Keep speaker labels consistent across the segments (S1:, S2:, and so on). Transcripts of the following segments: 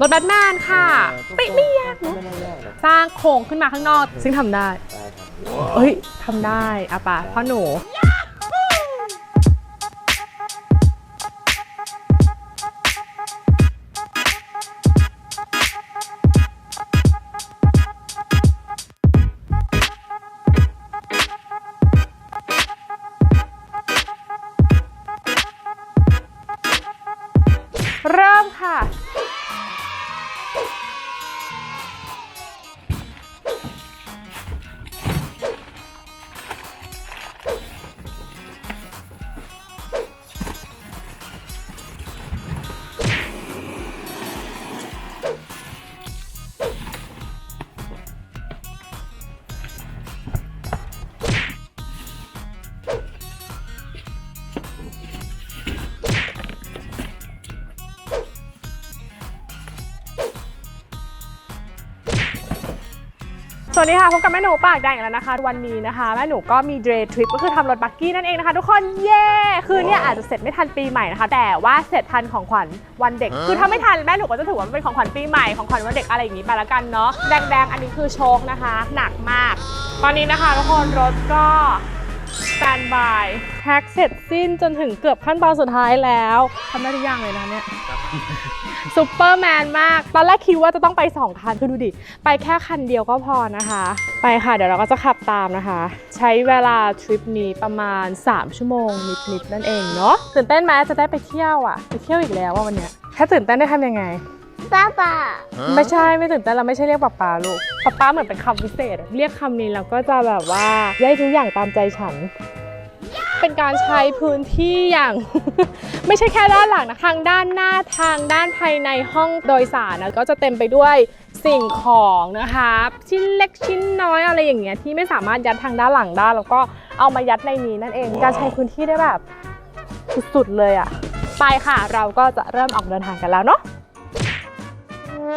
S1: รถแบทแมนค่ะ ไม่ไม่ยากเนอะ
S2: ไม่ได้ยากนะ
S1: สร้างโครงขึ้นมาข้างนอก ซึ่งทำได้
S2: ได้ครับ
S1: เอ้ยทำได้อะปะพ่อหนู เริ่มค่ะ Oh! สวัสดีค่ะพบกับแม่หนูปากแดงอีกแล้วนะคะ วันนี้นะคะแม่หนูก็มีเดย์ทริปก็คือทำรถบักกี้นั่นเองนะคะ ทุกคนเย้คือเนี่ยอาจจะเสร็จไม่ทันปีใหม่นะคะ แต่ว่าเสร็จทันของขวัญวันเด็ก คือถ้าไม่ทันแม่หนูก็จะถือว่ามันเป็นของขวัญปีใหม่ของขวัญวันเด็กอะไรอย่างนี้ไปละกันเนาะแดงๆอันนี้คือโชคนะคะ หนักมาก ตอนนี้นะคะทุกคนรถก็ สแตนบายแพ็กเสร็จสิ้นจนถึงเกือบขั้นตอนสุดท้ายแล้วทำได้ทุกอย่างเลยนะเนี่ยซูเปอร์แมนมาก ตอนแรกคิดว่าจะต้องไป 2 คัน คือดูดิ ไปแค่คันเดียวก็พอนะคะ ไปค่ะ เดี๋ยวเราก็จะขับตามนะคะ ใช้เวลาทริปนี้ประมาณ 3 ชั่วโมงนิดๆนั่นเองเนาะตื่นเต้นไหมจะได้ไปเที่ยวอะ ไปเที่ยวอีกแล้วว่าวันเนี้ยถ้าตื่นเต้นได้ทำยังไง
S3: ป้าป้า
S1: ไม่ใช่ไม่ตื่นเต้นเราไม่ใช่เรียกป๊าป๊าลูกป๊าป๊าเหมือนเป็นคำพิเศษอะเรียกคำนี้เราก็จะแบบว่าได้ทุกอย่างตามใจฉัน เป็นการใช้พื้นที่อย่าง ไม่ใช่แค่ด้านหลังนะทางด้านหน้าทางด้านภายในห้องโดยสารนะก็จะเต็มไปด้วยสิ่งของนะคะชิ้นเล็กชิ้นน้อยอะไรอย่างเงี้ยที่ไม่สามารถยัดทางด้านหลังได้แล้วก็เอามายัดในนี้นั่นเอง การใช้พื้นที่ได้แบบสุดๆเลยอะไปค่ะ เราก็จะเริ่มออกเดินทางกันแล้วเนาะ ต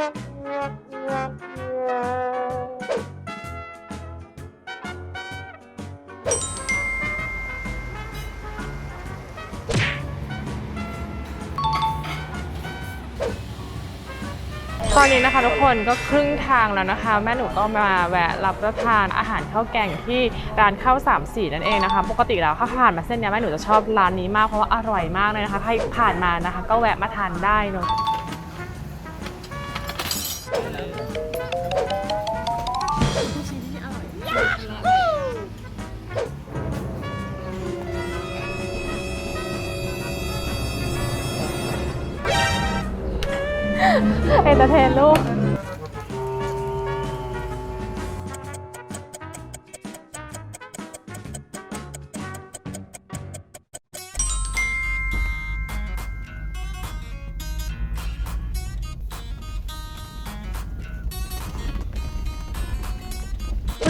S1: อนนี้นะคะทุกคนก็ครึ่งทางแล้วนะคะ แม่หนูก็มาแวะรับประทานอาหารข้าวแกงที่ร้านข้าวสามสีนั่นเองนะคะ ปกติแล้วถ้าผ่านมาเส้นเนี้ยแม่หนูจะชอบร้านนี้มากเพราะว่าอร่อยมากเลยนะคะใครผ่านมานะคะ ก็แวะมาทานได้เนาะ อนเตอร์เทนลูก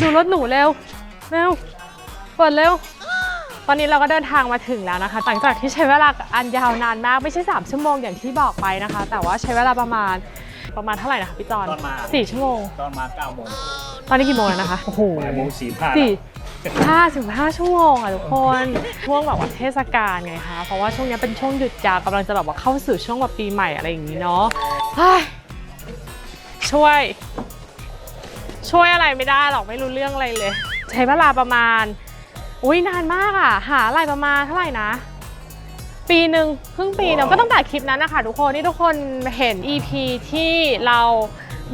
S1: ดูรถหนูเร็ว เร็ว เปิดเร็ว ตอนนี้เราก็เดินทางมาถึงแล้วนะคะ หลังจากที่ใช้เวลาอันยาวนานมาก ไม่ใช่ 3 ชั่วโมงอย่างที่บอกไปนะคะ แต่ว่าใช้เวลาประมาณ ประมาณเท่าไหร่นะคะพี่จอน
S4: ตอนมา
S1: สี่ชั่วโมง
S4: ตอนมา9โมง
S1: ตอนนี้กี่โมงแล้วนะคะ โอ้โห
S4: บ่ายโมงสี่ห้า
S1: สี่ห้าสิบห้าชั่วโมงอะทุกคน ช่วงแบบว่าเทศกาลไงคะ เพราะว่าช่วงนี้เป็นช่วงหยุดยาวกำลังจะแบบว่าเข้าสู่ช่วงแบบปีใหม่อะไรอย่างนี้เนาะเฮ้ยช่วย ช่วยอะไรไม่ได้หรอกไม่รู้เรื่องอะไรเลย ใช้เวลาประมาณ อุ้ยนานมากอะ หาอะไรประมาณเท่าไหร่นะ ปีหนึ่งครึ่งปีเนาะก็ตั้งแต่คลิปนั้นนะคะทุกคนที่ทุกคนเห็น EP ที่เรา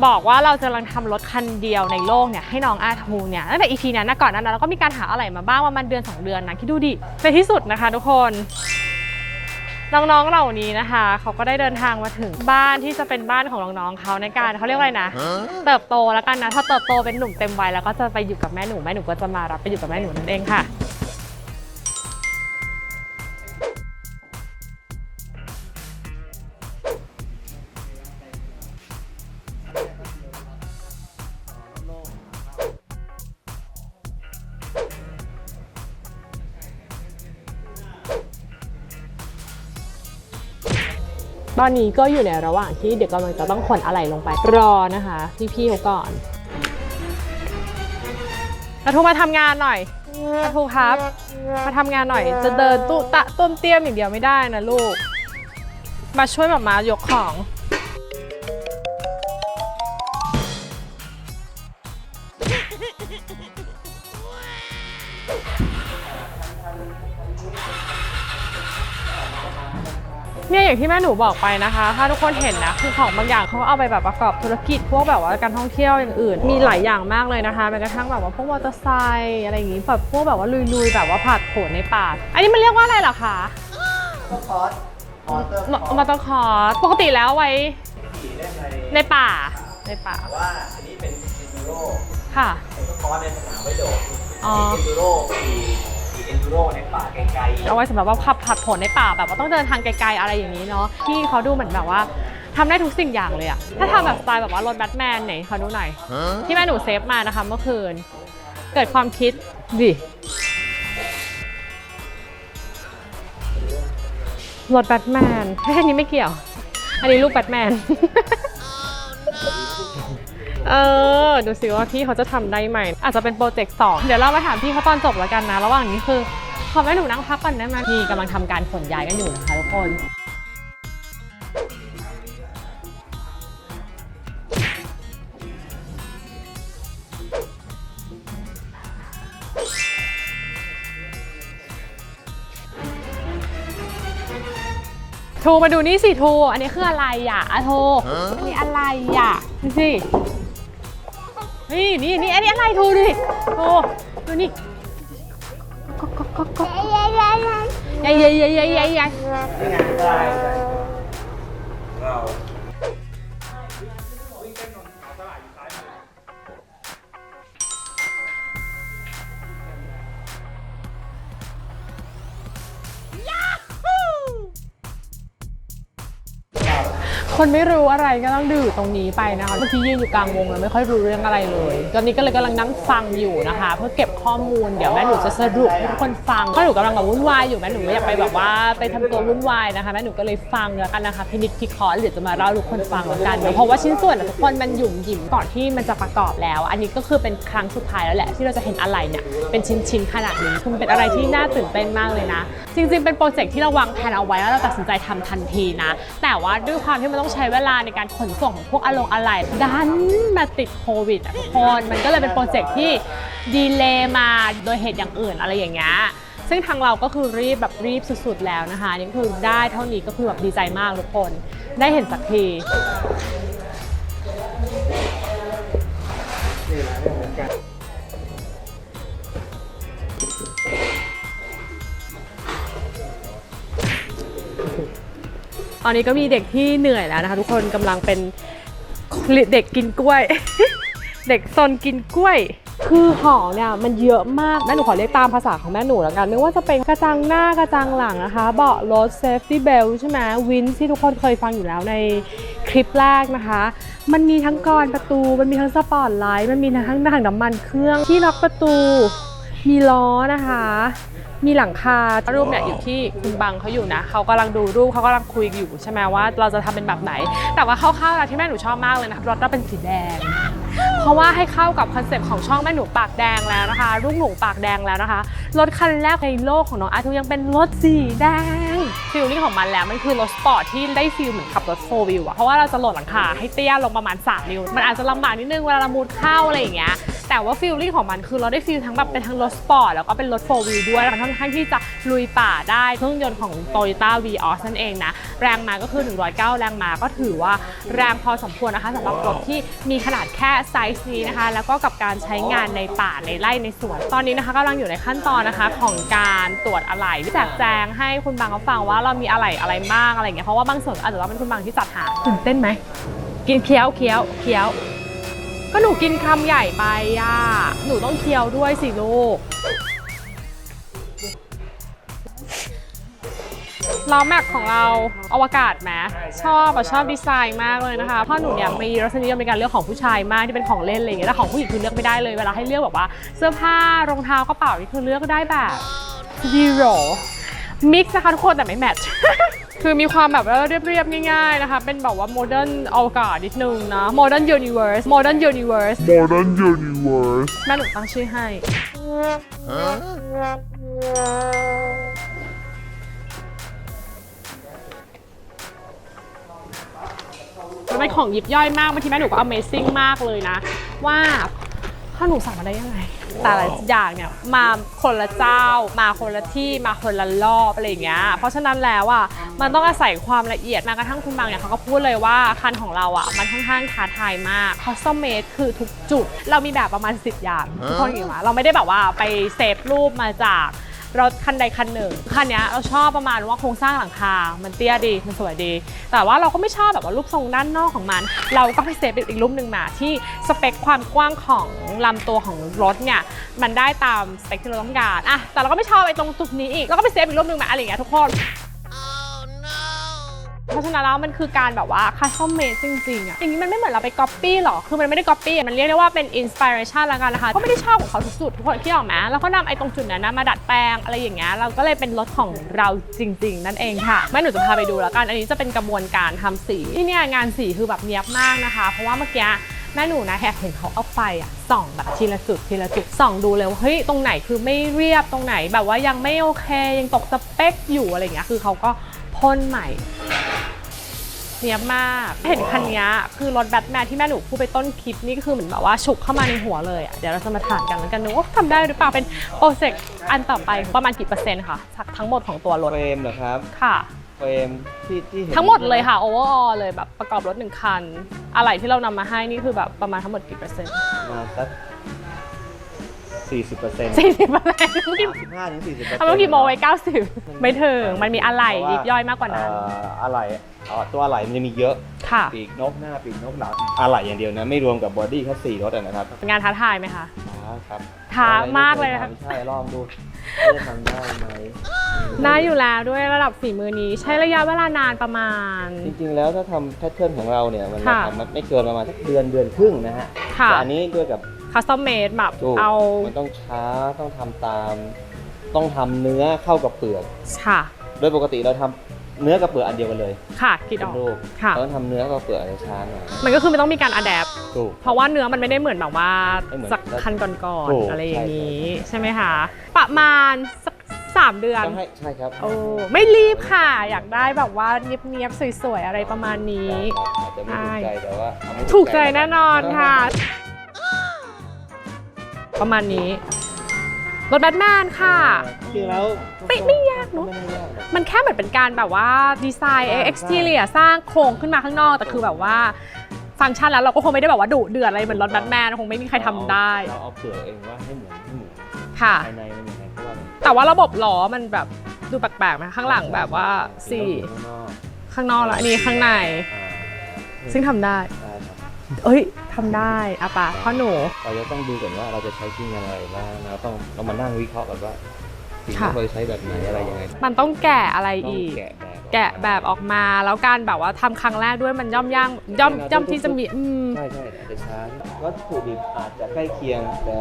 S1: บอกว่าเราจะกำลังทำรถคันเดียวในโลกเนี่ยให้น้องอาทูเนี่ยตั้งแต่ EP นั้นนะก่อนนั้นนะเราก็มีการหาอะไรมาบ้างประมาณเดือน 2 เดือนนะคิดดูดิในที่สุดนะคะ ทุกคนน้องๆเหล่านี้นะคะ เขาก็ได้เดินทางมาถึงบ้านที่จะเป็นบ้านของน้องๆเขาในการเขาเรียกว่าอะไรนะ เติบโตแล้วกันนะพอเติบโตเป็นหนุ่มเต็มวัยแล้วก็จะไปอยู่กับแม่หนูแม่หนูก็จะมารับไปอยู่กับแม่หนูนั่นเองค่ะ ตอนนี้ก็อยู่ในระหว่างที่เดี๋ยวกำลังจะต้องขนอะไรลงไป รอนะคะพี่ๆเขาก่อนอาทูมาทำงานหน่อยอาทูครับ มาทำงานหน่อย จะเดินตุตะต้มเตี้ยมอย่างเดียวไม่ได้นะลูก มาช่วยแบบมายกของ อย่างที่แม่หนูบอกไปนะคะ ถ้าทุกคนเห็นนะคือของบางอย่างเขาเอาไปแบบประกอบธุรกิจพวกแบบว่าการท่องเที่ยวอย่างอื่น มีหลายอย่างมากเลยนะคะแม้กระทั่งแบบว่าพวกมอเตอร์ไซค์อะไรอย่างงี้แบบพวกแบบว่าลุยๆแบบว่าผัดโผนในป่า อันนี้มันเรียกว่าอะไรเหรอคะ
S2: ก็คอร์สมอเตอร์
S1: มมอเตอร์คอร์สปกติแล้วไว้
S2: ขี่ได้ใน
S1: ในป่าในป่า
S2: แต่ว่าอันนี้เป็นเอนดูโร
S1: ค่ะ
S2: ก็คอร์สในสนามไว้โดด
S1: อ๋อ
S2: เอนดูโรขี่ขี่เอ นดูโรในป่าไกลๆ
S1: เอาไว้สำหรับว่าขับผัดผลในป่าแบบว่าต้องเดินทางไกลๆอะไรอย่างนี้เนาะที่เขาดูเหมือนแบบว่าทำได้ทุกสิ่งอย่างเลยอะถ้าทำแบบสไตล์แบบว่ารถแบทแมนไหนขอดูหน่อยที่แม่หนูเซฟมานะคะเมื่อคืน เกิดความคิดดิรถแบทแมนอันนี้ไม่เกี่ยว อันนี้ลูกแบทแมน เออ ดูสิว่าพี่เขาจะทำได้ไหม อาจจะเป็นโปรเจกต์สองเดี๋ยวเรามาถามพี่เขาตอนจบแล้วกันนะ ระหว่างนี้คือขอแม่หนูนั่งพักก่อนได้ไหมพี่กำลังทำการขนย้ายกันอยู่นะคะทุกคนทูมาดูนี่สิทูอันนี้คืออะไรอะอะทูอันนี้อะไรอะดูสิ นี่นี่นี่อันนี้อะไรทูดิโอ้ดูนี่ก๊อกก๊อกก๊อกก๊ใหญ่ใหญ่ใหญ่ใหญ่ใหญ่ คนไม่รู้อะไรก็ต้องดูตรงนี้ไปนะคะบางทียืนอยู่กลางวงแล้วไม่ค่อยรู้เรื่องอะไรเลย ตอนนี้ก็เลยกำลังนั่งฟังอยู่นะคะ เพื่อเก็บข้อมูลเดี๋ยวแม่หนูจะสรุปให้ทุกคนฟังเพราะหนูกำลังแบบวุ่นวายอยู่แม่หนูไม่อยากไปแบบว่าไปทำตัววุ่นวายนะคะแม่หนูก็เลยฟังแล้วกันนะคะพินิจพิเคราะห์เดี๋ยวจะมาเล่าทุกคนฟังแล้วกันเพราะว่าชิ้นส่วนอะทุกคนมันหยุ่มหยิมก่อนที่มันจะประกอบแล้ว อันนี้ก็คือเป็นครั้งสุดท้ายแล้วแหละที่เราจะเห็นอะไรเนี่ยเป็นชิ้นๆขนาดนี้คือเป็นอะไรที่น่าตื่นเต้นมากเลยนะ จริง ๆ เป็นโปรเจกต์ที่เราวางแผนเอาไว้แล้วเราตัดสินใจทำทันทีนะ แต่ว่าด้วยความที่มันต้องใช้เวลาในการขนส่งของพวกอารมณ์อะไรดันมาติดโควิดอะทุกคนมันก็เลยเป็นโปรเจกต์ที่ดีเลย์มาโดยเหตุอย่างอื่นอะไรอย่างเงี้ยซึ่งทางเราก็คือรีบแบบรีบสุดๆแล้วนะคะนี่คือได้เท่านี้ก็คือแบบดีใจมากทุกคน ได้เห็นสักที ตอนนี้ก็มีเด็กที่เหนื่อยแล้วนะคะทุกคนกำลังเป็นเด็กกินกล้วย เด็กซนกินกล้วย คือของเนี่ยมันเยอะมากแม่หนูขอเรียกตามภาษาของแม่หนูแล้วกัน ไม่ว่าจะเป็นกระจังหน้ากระจังหลังนะคะ เบาะรถเซฟตี้เบลใช่ไหมวินที่ทุกคนเคยฟังอยู่แล้วในคลิปแรกนะคะ มันมีทั้งกรอนประตู มันมีทั้งสปอร์ตไลท์มันมีทั้งถังน้ำมันเครื่องที่ล็อกประตู มีล้อนะคะ มีหลังคารูปเนี่ยอยู่ที่คุณบังเขาอยู่นะเขากำลังดูรูปเขากำลังคุยอยู่ใช่ไหมว่า เราจะทำเป็นแบบไหน แต่ว่าคร่าวๆแล้วที่แม่หนูชอบมากเลยนะรถเราเป็นสีแดง เพราะว่าให้เข้ากับคอนเซปต์ของช่องแม่หนูปากแดงแล้วนะคะลูกหนูปากแดงแล้วนะคะ รถคันแรกในโลกของน้องอาทูยังเป็นรถสีแดงฟิลลิ่งของมันแล้วมันคือรถสปอร์ตที่ได้ฟิลเหมือนขับรถโฟวิวอะเพราะว่าเราจะโหลดหลังคาให้เตี้ยลงประมาณ3นิ้วมันอาจจะลำบากนิดนึงเวลาเรามุดเข้าอะไรอย่างเงี้ยแต่ว่าฟีลลิ่งของมันคือเราได้ฟีลทั้งแบบเป็นทั้งรถสปอร์ตแล้วก็เป็นรถโฟวิลด้วยมันค่อนข้างที่จะลุยป่าได้เครื่องยนต์ของ Toyota Vios นั่นเองนะ แรงมาก็คือ 109 แรงมาก็ถือว่าแรงพอสมควรนะคะสำหรับรถที่มีขนาดแค่ไซส์นี้นะคะ แล้วก็กับการใช้งานในป่าในไร่ในสวนตอนนี้นะคะกำลังอยู่ในขั้นตอนนะคะของการตรวจอะไหล่แจกแจงให้คุณบางเขาฟังว่าเรามีอะไหล่อะไรบ้างอะไรอย่างเงี้ยเพราะว่าบางส่วนอาจจะต้องเป็นคุณบางที่จัดหาตื่นเต้นไหมกินเคี้ยวเคี้ยวเคี้ยว ก็หนูกินคำใหญ่ไปอะหนูต้องเคี้ยวด้วยสิลูก ล้อแม็กของเราอวกาศไหมชอบอะชอบดีไซน์มากเลยนะคะเพ่อหนูเนี่ยมีรสนิยมในการเลือกของผู้ชายมากที่เป็นของเล่นอะไรอย่างเงี้ยแต่ของผู้หญิงคือเลือกไม่ได้เลยเวลาให้เลือกแบบว่าเสื้อผ้ารองเท้ากระเป๋านี่คือเลือกได้แบบ zero mix นะคะทุกคนแต่ไม่แมทช์คือมีความแบบว่าเรียบๆง่ายๆนะคะ เป็นแบบว่าโมเดิร์นอวกาศนิดนึงนะโมเดิร์นยูนิเวิร์สโมเดิร์นยูนิเวิร์ส
S3: Modern Universe.
S1: แม่หนูตั้งชื่อให้ มันเป็นของยิบย่อยมากบางทีแม่หนูก็ Amazing มากเลยนะ ว่าพ่อหนูสั่งมาได้ยังไง แต่ละอย่างเนี่ยมาคนละเจ้า มาคนละที่มาคนละรอบอะไรอย่างเงี้ย เพราะฉะนั้นแล้วอะมันต้องอาศัยความละเอียดแม้กระทั่งคุณบางเนี่ยเขาก็พูดเลยว่าคันของเราอะมันค่อนข้างท้าทายมาก custom made คือทุกจุด เรามีแบบประมาณ 10 อย่างทุกคนเห็นไหมเราไม่ได้แบบว่าไปเซฟรูปมาจาก รถคันใดคันหนึ่งคันนี้เราชอบประมาณว่าโครงสร้างหลังคา มันเตี้ยดีมันสวยดี แต่ว่าเราก็ไม่ชอบแบบว่ารูปทรงด้านนอกของมัน เราก็ไปเซฟอีกรูปหนึ่งมาที่สเปคความกว้างของลำตัวของรถเนี่ยมันได้ตามสเปคที่เราต้องการอะแต่เราก็ไม่ชอบไอ้ตรงจุดนี้อีกเราก็ไปเซฟอีกรูปหนึ่งมาอะไรอย่างเงี้ยทุกคน เพราะฉะนั้นแล้วมันคือการแบบว่า custom made จริงๆอะอย่างนี้มันไม่เหมือนเราไป copy หรอกคือมันไม่ได้ copy อะมันเรียกได้ว่าเป็น inspiration แล้วกันนะคะก็ไม่ได้ชอบของเขาทุกจุดทุกคนที่ออกมาแล้วก็นำไอ้ตรงจุดนั้นนะมาดัดแปลงอะไรอย่างเงี้ยเราก็เลยเป็นรถของเราจริง ๆ นั่นเองค่ะแม่หนูจะพาไปดูแล้วกันอันนี้จะเป็นกระบวนการทำสีที่เนี่ยงานสีคือแบบเนียบมากนะคะ เพราะว่าเมื่อกี้แม่หนูนะแอบเห็นเขาเอาไฟอะส่องแบบทีละจุดทีละจุดส่องดูเลยว่าเฮ้ยตรงไหนคือไม่เรียบตรงไหนแบบว่ายังไม่โอเค ยังตกสเปคอยู่อะไรเงี้ยคือเขาก็พ่นใหม่ เนียบมาก เห็นคันเนี้ยคือรถแบทแมนที่แม่หนูพูดไปต้นคลิปนี่ก็คือเหมือนแบบว่าฉุกเข้ามาในหัวเลยอะเดี๋ยวเราจะมาถามกันแล้วกันนะว่าทำได้หรือเปล่าเป็นโปรเจกต์อันต่อไปประมาณกี่เปอร์เซ็นต์ค่ะจากทั้งหมดของตัวรถ
S4: เฟรมเหรอครับ
S1: ค่ะ
S4: เฟรมที่ที่เน
S1: ทั้งหมดเลยค่ะโอเวอร์ออเลยแบบประกอบรถหนึ่งคัน อะไรที่เรานำมาให้นี่คือแบบประมาณทั้งหมดกี่เปอร์เซ็นต์
S4: ประมาณสัก สี่สิบเปอร์เซ็นต์
S1: สี่สิบเปอร์เซ็นต์เมื่อกี้
S4: สิบห้าถึงสี่สิบเปอร์เซ็นต์
S1: เอาเมื่อกี้โมไว้เก้าสิบไม่ถึงมันมีอะไรยิบย่อยมากกว่านั้น
S4: อะไรอ่าตัวอะไรมันจะมีเยอะ
S1: ค่ะ
S4: ปีกนกหน้าปีกนกหลังอะไรอย่างเดียวนะ ไม่รวมกับบอดี้แค่สี่รถอะนะครับ
S1: เป็นงานท้าทายไหมคะ
S4: ท้าครับ
S1: ท้ามากเลยนะครับ
S4: ใช่ลองดูว่าจะทำได้ไหม
S1: ได้อยู่แล้วด้วยระดับฝีมือนี้ ใช้ระยะเวลานานประมาณ
S4: จริงๆแล้วถ้าทำแพทเทิร์นของเราเนี่ยมัน
S1: ค่ะ
S4: ทำไม่เกินประมาณสักเดือนเดือนครึ่งนะฮะ
S1: ค่ะ
S4: แต่อันนี้ด้วยกับ
S1: คัสตอมเมดแบบ
S4: ถูก
S1: เอา
S4: มันต้องช้าต้องทำตาม ต้องทำเนื้อเข้ากับเปลือก
S1: ค่ะ
S4: โดยปกติเราทำเนื้อกับเปลือกอันเดียวกันเลย
S1: ค่ะคิด
S4: เป็
S1: อนอก
S4: รูป
S1: ค่ะ
S4: เราต้องทำเนื้อกับเปลือกอาจจะช้าหน่อย
S1: มันก็คือมันต้องมีการอัดแอป
S4: ถูก
S1: เพราะว่าเนื้อมันไม่ได้เหมือนแบบว่า
S4: ไม่เหมือน
S1: จากคันก่อน
S4: ถูก
S1: ๆอะไรอย่างนี้
S4: ใช่
S1: ใช่ไหมคะ ประมาณสักสามเดือน
S4: ต้องให้ใช่ครับ
S1: โอ้ไม่รีบค่ะ อยากได้แบบว่าเนียบๆ สวยๆ อะไรประมาณนี้
S4: อาจจะไม่ถูกใจแต่ว่าเอาไม่
S1: ถูกใจแน่นอนค่ะ ประมาณนี้รถแบทแมนค่ะ
S4: จริงๆแล้ว
S1: ไม่ไม่ยากเนอะ
S4: ไม่ได้ยากหรอก
S1: มันแค่เหมือนเป็นการแบบว่าดีไซน์ exterior สร้างโครงขึ้นมาข้างนอก แต่คือแบบว่า ฟังก์ชันแล้วเราก็คงไม่ได้แบบว่าดุเดือดอะไรเหมือนรถแบทแมนคงไม่มีใครทำได้
S4: เราเอาเปลือกเองว่าให้เหมือนให้เหมือน
S1: ค่ะ
S4: ภายในมันยังไงเพราะว่ามัน
S1: แต่ว่าระบบล้อมันแบบดูแปลกๆนะข้างหลังแบบว่าสี่
S4: ข้างนอก
S1: ข้างนอกแล้วอันนี้ข้างใน
S4: อ่า
S1: ซึ่งทำได้
S4: ได้ครับ
S1: เอ้ยทำได้อะปะพ่อหนู
S4: เราจะต้องดูก่อนว่าเราจะใช้ชิ้นงานอะไรบ้างเราต้องเรามานั่งวิเคราะห์กันว่าสิ่ง
S1: ค่ะ
S4: ที่เราจะใช้แบบไหนอะไรยังไง
S1: มันต้องแกะอะไร
S4: ต้อง
S1: อีก
S4: แกะแบบ
S1: แกะแบบออกมาแล้วการแบบว่าทำครั้งแรกด้วยมันย่อมย่างย่อมย่อมที่จะมีอืม
S4: ใช่ใช่ อาจจะช้าวัตถุดิบอาจจะใกล้เคียง แต่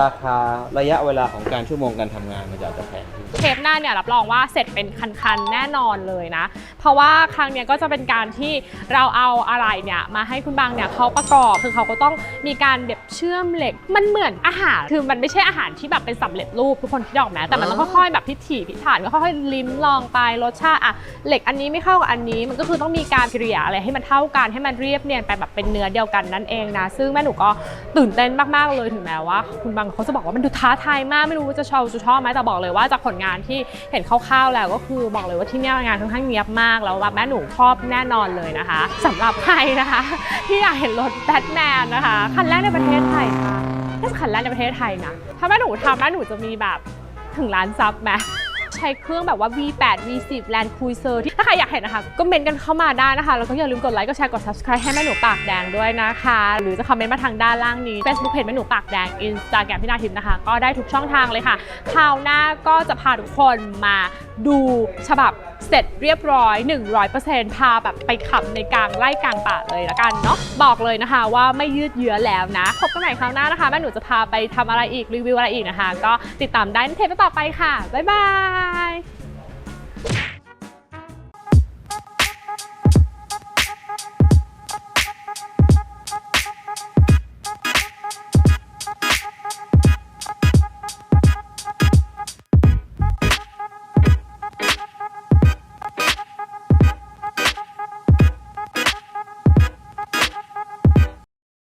S4: ราคาระยะเวลาของการชั่วโมงการทำงานมันจะอาจจะแพงขึ้น
S1: เทปหน้าเนี่ยรับรองว่าเสร็จเป็นคันๆ แน่นอนเลยนะ เพราะว่าครั้งเนี้ยก็จะเป็นการที่เราเอาอะไรเนี่ยมาให้คุณบางเนี่ยเขาประกอบคือเขาก็ต้องมีการแบบเชื่อมเหล็ก มันเหมือนอาหาร คือมันไม่ใช่อาหารที่แบบเป็นสำเร็จรูปทุกคนคิดออกไหมแต่มันต้องค่อยๆแบบพิถีพิถันก็ค่อยๆลิ้มลองไปรสชาติอะเหล็กอันนี้ไม่เข้ากับอันนี้มันก็คือต้องมีการกิริยาอะไรให้มันเท่ากันให้มันเรียบเนียนไปแบบเป็นเนื้อเดียวกันนั่นเองนะ ซึ่งแม่หนูก็ตื่นเต้นมากๆเลยถึงแม้ว่า คุณบางเขาจะบอกว่ามันดูท้าทายมากไม่รู้ว่าจะชอบจะชอบไหมแต่บอกเลยว่าจากผลงานที่เห็นคร่าวๆแล้วก็คือบอกเลยว่าที่นี่งานค่อนข้างเนียบมากแล้วแบบแม่หนูชอบแน่นอนเลยนะคะสำหรับใครนะคะ ที่อยากเห็นรถแบทแมนนะคะคันแรกในประเทศไทยค่ะน่าจะคันแรกในประเทศไทยนะถ้าแม่หนูทำแม่หนูจะมีแบบถึงล้านซับไหม ใช้เครื่องแบบว่า V8 V10 Land Cruiser ที่ถ้าใครอยากเห็นนะคะ ก็เมนต์กันเข้ามาได้นะคะ แล้วก็อย่าลืมกดไลค์ กดแชร์ กด subscribe ให้แม่หนูปากแดงด้วยนะคะ หรือจะคอมเมนต์มาทางด้านล่างนี้ Facebook Page แม่หนูปากแดง Instagram พี่นาทิพย์นะคะ ก็ได้ทุกช่องทางเลยค่ะ คราวหน้าก็จะพาทุกคนมาดูฉบับเสร็จเรียบร้อย 100%พาแบบไปขับในกลางไล่กลางป่าเลยละกันเนาะ บอกเลยนะคะว่าไม่ยืดเยื้อแล้วนะ พบกันใหม่คราวหน้านะคะ แม่หนูจะพาไปทำอะไรอีกรีวิวอะไรอีกนะคะ ก็ติดตามได้ในเทปต่อไปค่ะ บ๊ายบาย Bye.